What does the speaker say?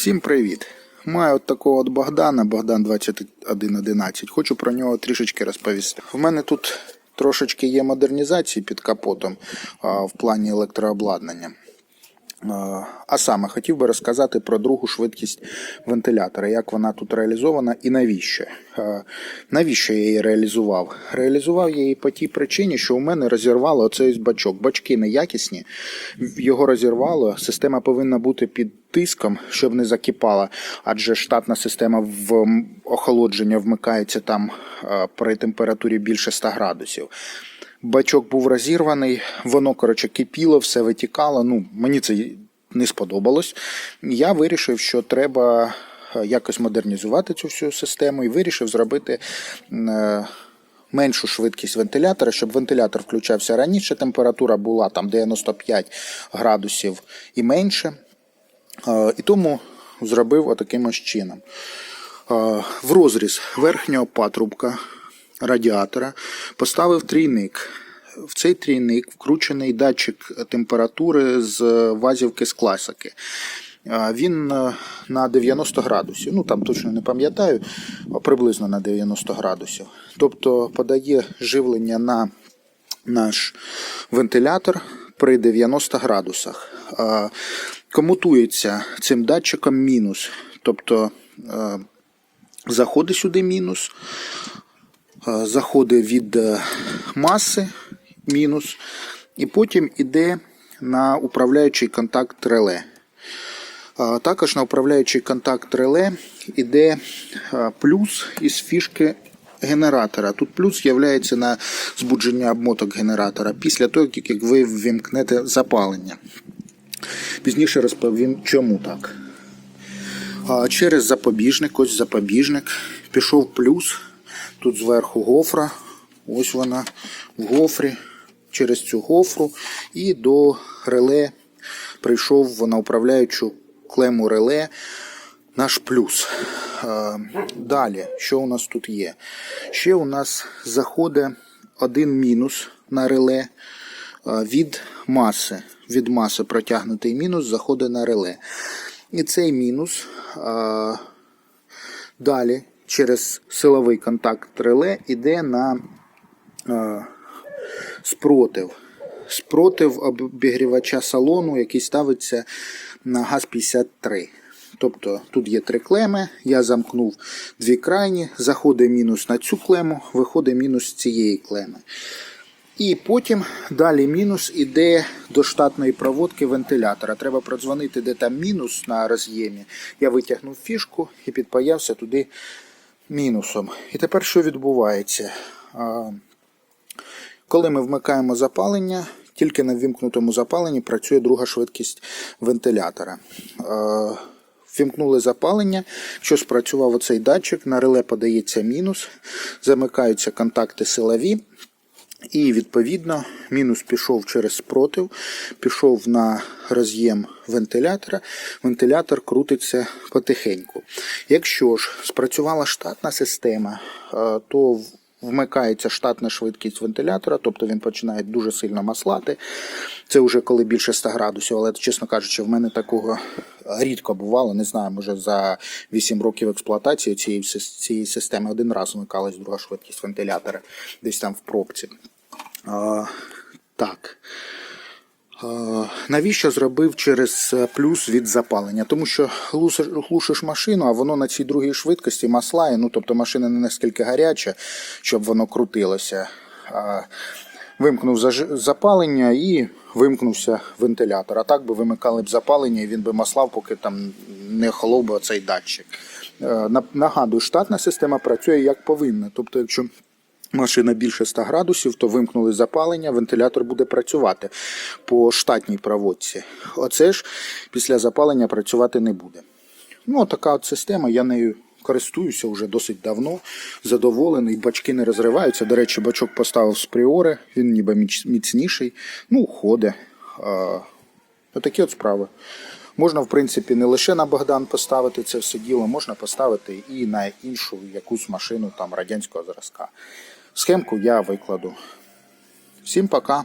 Всім привіт! Маю от такого от Богдана, Богдан 2111. Хочу про нього трішечки розповісти. В мене тут трошечки є модернізації під капотом а, в плані електрообладнання. А, саме хотів би розказати про другу швидкість вентилятора, як вона тут реалізована і навіщо. Навіщо я її реалізував? Реалізував я її по тій причині, що у мене розірвало оцей бачок. Бачки неякісні, його розірвало. Система повинна бути під тиском, щоб не закипала, адже штатна система в охолодження вмикається там при температурі більше 100 градусів. Бачок був розірваний, воно, коротше, кипіло, все витікало. Ну, мені це не сподобалось. Я вирішив, що треба е, якось модернізувати цю всю систему і вирішив зробити. е, Меншу швидкість вентилятора, щоб вентилятор включався раніше, температура була там 95 градусів і менше. Е, І тому зробив отаким ось чином. В розріз верхнього патрубка радіатора поставив трійник. В цей трійник вкручений датчик температури з вазівки з класики. Він е, на 90 градусів, ну там точно не пам'ятаю, а приблизно на 90 градусів. Тобто подає живлення на наш вентилятор при 90 градусах. Комутується цим датчиком мінус. Тобто е, заходить сюди мінус, е, заходить від е, маси мінус, і потім іде на управляючий контакт реле. Також на управляючий контакт реле йде е, плюс із фішки генератора. Тут плюс з'являється на збудження обмоток генератора після того, як ви ввімкнете запалення. Пізніше розповім, чому так. Через запобіжник, ось запобіжник, пішов плюс. Тут зверху гофра. Ось вона в гофрі. Через цю гофру і до реле прийшов на управляючу клему реле наш плюс. Е, Далі, що у нас тут є? Ще у нас заходить один мінус на реле е, від маси. Від маси протягнутий мінус заходить на реле. І цей мінус е, далі через силовий контакт реле йде на е, спротив. Спротив обігрівача салону, який ставиться на ГАЗ-53. Тобто тут є три клеми, я замкнув дві крайні, заходить мінус на цю клему, виходить мінус з цієї клеми. І потім далі мінус іде до штатної проводки вентилятора. Треба продзвонити, де там мінус на роз'ємі. Я витягнув фішку і підпаявся туди мінусом. І тепер що відбувається? Коли ми вмикаємо запалення, тільки на ввімкнутому запаленні працює друга швидкість вентилятора. Вімкнули запалення, що спрацював оцей датчик, на реле подається мінус, замикаються контакти силові, і відповідно мінус пішов через спротив, пішов на роз'єм вентилятора. Вентилятор крутиться потихеньку. Якщо ж спрацювала штатна система, е, то вмикається штатна швидкість вентилятора, тобто він починає дуже сильно маслати. Це вже коли більше 100 градусів, але, чесно кажучи, в мене такого рідко бувало. Не знаю, може за 8 років експлуатації цієї, цієї системи один раз вмикалась друга швидкість вентилятора, десь там в пробці. А, так. Навіщо зробив через е, плюс від запалення? Тому що глушиш, машину, а воно на цій другій швидкості маслає. Ну, тобто машина не настільки гаряча, щоб воно крутилося. Вимкнув запалення і вимкнувся вентилятор. А так би вимикали б запалення, і він би маслав, поки там не охолов би оцей датчик. Е, Нагадую, штатна система працює як повинна. Тобто, якщо машина більше 100 градусів, то вимкнули запалення, вентилятор буде працювати по штатній проводці. Оце ж після запалення працювати не буде. Ну, така от система, я нею користуюся вже досить давно, задоволений, бачки не розриваються. До речі, бачок поставив з пріори, він ніби міцніший, ну, ходить. Отакі от справи. Можна, в принципі, не лише на Богдан поставити це все діло, можна поставити і на іншу якусь машину там радянського зразка. Схемку я викладу. Всім пока.